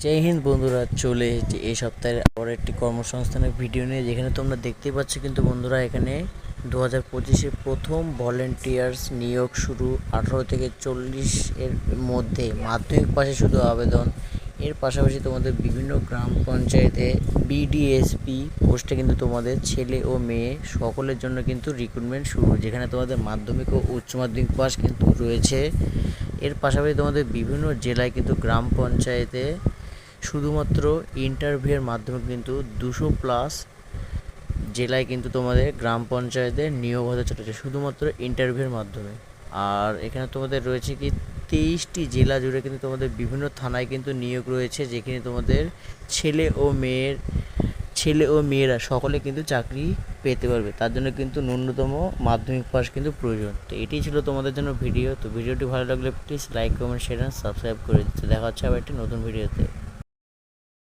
জয় হিন্দ বন্ধুরা, চলে এসেছি এই সপ্তাহের আবার একটি কর্মসংস্থানের ভিডিও নিয়ে, যেখানে তোমরা দেখতেই পাচ্ছ কিন্তু বন্ধুরা এখানে দু হাজার পঁচিশে প্রথম ভলেন্টিয়ার্স নিয়োগ শুরু, আঠারো থেকে চল্লিশ এর মধ্যে। মাধ্যমিক পাশে শুধু আবেদন, এর পাশাপাশি তোমাদের বিভিন্ন গ্রাম পঞ্চায়েতে বিডিএসপি পোস্টে কিন্তু তোমাদের ছেলে ও মেয়ে সকলের জন্য কিন্তু রিক্রুটমেন্ট শুরু, যেখানে তোমাদের মাধ্যমিক ও উচ্চ মাধ্যমিক পাস কিন্তু রয়েছে। এর পাশাপাশি তোমাদের বিভিন্ন জেলায় কিন্তু গ্রাম পঞ্চায়েতে শুধুমাত্র ইন্টারভিউয়ের মাধ্যমে কিন্তু দুশো প্লাস জেলায় কিন্তু তোমাদের গ্রাম পঞ্চায়েতে নিয়োগ হতে চলেছে, শুধুমাত্র ইন্টারভিউয়ের মাধ্যমে। আর এখানে তোমাদের রয়েছে কি, তেইশটি জেলা জুড়ে কিন্তু তোমাদের বিভিন্ন থানায় কিন্তু নিয়োগ রয়েছে, যেখানে তোমাদের ছেলে ও মেয়ের, ছেলে ও মেয়েরা সকলে কিন্তু চাকরি পেতে পারবে। তার জন্য কিন্তু ন্যূনতম মাধ্যমিক পাস কিন্তু প্রয়োজন। তো এটি ছিল তোমাদের জন্য ভিডিও তো ভিডিওটি ভালো লাগলে please like comment share subscribe করে দিতে। দেখা হচ্ছে আবার একটি নতুন ভিডিওতে